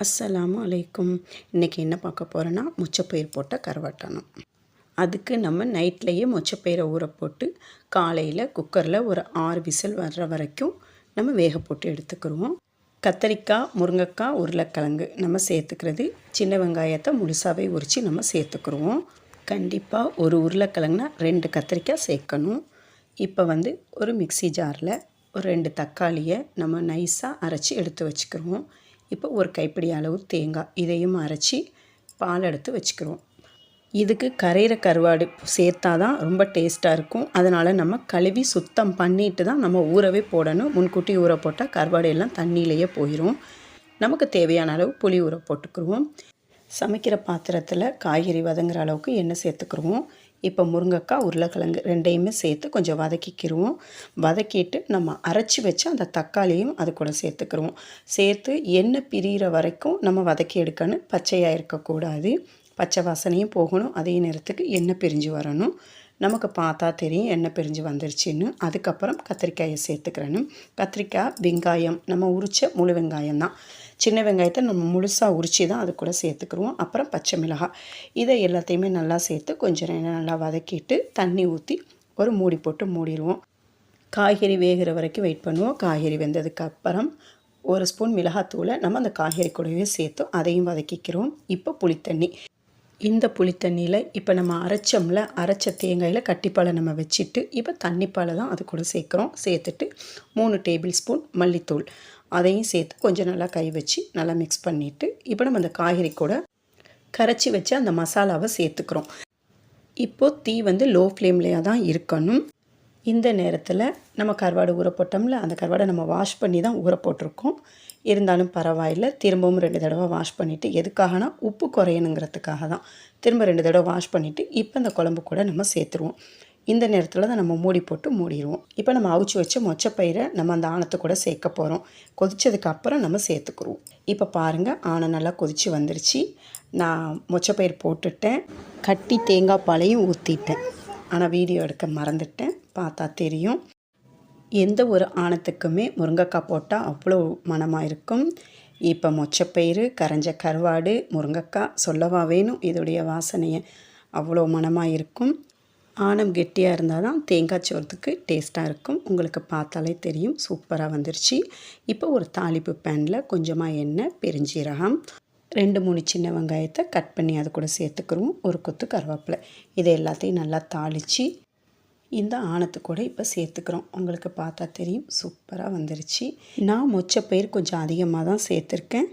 அஸ்ஸலாமு அலைக்கும். இன்றைக்கி என்ன பார்க்க போகிறோன்னா முச்சப்பயிர் போட்ட கருவாட்டானம் அதுக்கு நம்ம நைட்லேயே மொச்சப்பயிரை ஊற போட்டு காலையில் குக்கரில் ஒரு ஆறு விசில் வர்ற வரைக்கும் நம்ம வேக போட்டு எடுத்துக்கிடுவோம் கத்தரிக்காய் முருங்கைக்காய் உருளைக்கிழங்கு நம்ம சேர்த்துக்கிறது. சின்ன வெங்காயத்தை முழுசாகவே உரித்து நம்ம சேர்த்துக்கிடுவோம் கண்டிப்பாக ஒரு உருளைக்கிழங்குனா ரெண்டு கத்திரிக்காய் சேர்க்கணும். இப்போ வந்து ஒரு மிக்சி ஜாரில் ஒரு ரெண்டு தக்காளியை நம்ம நைஸாக அரைச்சி எடுத்து வச்சுக்கிடுவோம் இப்போ ஒரு கைப்பிடி அளவு தேங்காய் இதையும் அரைச்சி பால் எடுத்து வச்சுக்கிறோம் இதுக்கு கரையிற கருவாடு சேர்த்தா தான் ரொம்ப டேஸ்ட்டாக இருக்கும். அதனால் நம்ம கழுவி சுத்தம் பண்ணிட்டு தான் நம்ம ஊறவே போடணும். முன்கூட்டி ஊற போட்டால் கருவாடு எல்லாம் தண்ணியிலேயே போயிடும் நமக்கு தேவையான அளவு புளி ஊற போட்டுக்குருவோம். சமைக்கிற பாத்திரத்தில் காய்கறி வதங்குற அளவுக்கு எண்ணெய் சேர்த்துக்குருவோம். இப்போ முருங்கைக்காய் உருளைக்கிழங்கு ரெண்டையுமே சேர்த்து கொஞ்சம் வதக்கிக்கிடுவோம் வதக்கிட்டு நம்ம அரைச்சி வச்சு அந்த தக்காளியும் அது கூட சேர்த்துக்கிடுவோம் சேர்த்து எண்ணெய் பிரிகிற வரைக்கும் நம்ம வதக்கி எடுக்கணும். பச்சையாக இருக்கக்கூடாது. பச்சை வாசனையும் போகணும். அதே நேரத்துக்கு எண்ணெய் பிரிஞ்சு வரணும். நமக்கு பார்த்தா தெரியும் எண்ணெய் பிரிஞ்சு வந்துருச்சுன்னு. அதுக்கப்புறம் கத்திரிக்காயை சேர்த்துக்கிறேன்னு. கத்திரிக்காய் வெங்காயம் நம்ம உரித்த முழு வெங்காயம் தான். சின்ன வெங்காயத்தை நம்ம முழுசாக உரித்து தான் அது கூட சேர்த்துக்குருவோம். அப்புறம் பச்சை மிளகாய். இதை எல்லாத்தையுமே நல்லா சேர்த்து கொஞ்சம் நேரம் நல்லா வதக்கிட்டு தண்ணி ஊற்றி ஒரு மூடி போட்டு மூடிடுவோம். காய்கறி வேகிற வரைக்கும் வெயிட் பண்ணுவோம். காய்கறி வெந்ததுக்கு அப்புறம் ஒரு ஸ்பூன் மிளகாத்தூளை நம்ம அந்த காய்கறி கூடவே சேர்த்து அதையும் வதக்கிக்கிறோம். இப்போ புளித்தண்ணி. இந்த புளித்தண்ணியில் இப்போ நம்ம அரைச்சோம்ல அரைச்ச தேங்காயில் கட்டிப்பாலை நம்ம வச்சுட்டு இப்போ தண்ணிப்பாலை தான் அது கூட சேர்க்குறோம். சேர்த்துட்டு மூணு டேபிள் ஸ்பூன் மல்லித்தூள். அதையும் சேர்த்து கொஞ்சம் நல்லா கை வச்சு நல்லா மிக்ஸ் பண்ணிவிட்டு இப்போ நம்ம அந்த காய்கறி கூட கரைச்சி வச்சு அந்த மசாலாவை சேர்த்துக்கிறோம். இப்போது தீ வந்து லோ ஃப்ளேம்லேயே தான் இருக்கணும். இந்த நேரத்தில் நம்ம கருவாடு ஊற போட்டோம்ல அந்த கருவாடை நம்ம வாஷ் பண்ணி தான் ஊற போட்டிருக்கோம். இருந்தாலும் பரவாயில்ல திரும்பவும் ரெண்டு தடவை வாஷ் பண்ணிவிட்டு எதுக்காகனா உப்பு குறையணுங்கிறதுக்காக தான் திரும்ப ரெண்டு தடவை வாஷ் பண்ணிவிட்டு இப்போ இந்த குழம்பு கூட நம்ம சேர்த்துருவோம். இந்த நேரத்தில் தான் நம்ம மூடி போட்டு மூடிடுவோம் இப்போ நம்ம அவிச்சு வச்ச மொச்சப்பயிரை நம்ம அந்த ஆணத்தை கூட சேர்க்க போகிறோம் கொதித்ததுக்கு அப்புறம் நம்ம சேர்த்துக்குருவோம். இப்போ பாருங்கள் ஆணை நல்லா கொதித்து வந்துருச்சு. நான் மொச்சப்பயிர் போட்டுட்டேன். கட்டி தேங்காய் பாலையும் ஊற்றிட்டேன் ஆனால் வீடியோ எடுக்க மறந்துட்டேன். பார்த்தா தெரியும். எந்த ஒரு ஆணத்துக்குமே முருங்கைக்காய் போட்டால் அவ்வளோ மனமாக இருக்கும். இப்போ மொச்சப்பயிறு கரைஞ்ச கருவாடு முருங்கைக்காய் சொல்லவா வேணும்? இதோடைய வாசனையை அவ்வளோ மனமாக இருக்கும். ஆணம் கெட்டியாக இருந்தால் தான் தேங்காய் சோறத்துக்கு டேஸ்ட்டாக இருக்கும். உங்களுக்கு பார்த்தாலே தெரியும். சூப்பராக வந்துருச்சு. இப்போ ஒரு தாளிப்பு பேனில் கொஞ்சமாக எண்ணெய் பெருஞ்சீரகம் ரெண்டு மூணு சின்ன வெங்காயத்தை கட் பண்ணி அது கூட சேர்த்துக்கிறோம் ஒரு கொத்து கருவேப்பிலை. இதை எல்லாத்தையும் நல்லா தாளித்து இந்த ஆணத்து கூட இப்போ சேர்த்துக்கிறோம். உங்களுக்கு பார்த்தா தெரியும் சூப்பராக வந்துருச்சு. நான் மொச்சப்பயிர் கொஞ்சம் அதிகமாக தான் சேர்த்துருக்கேன்.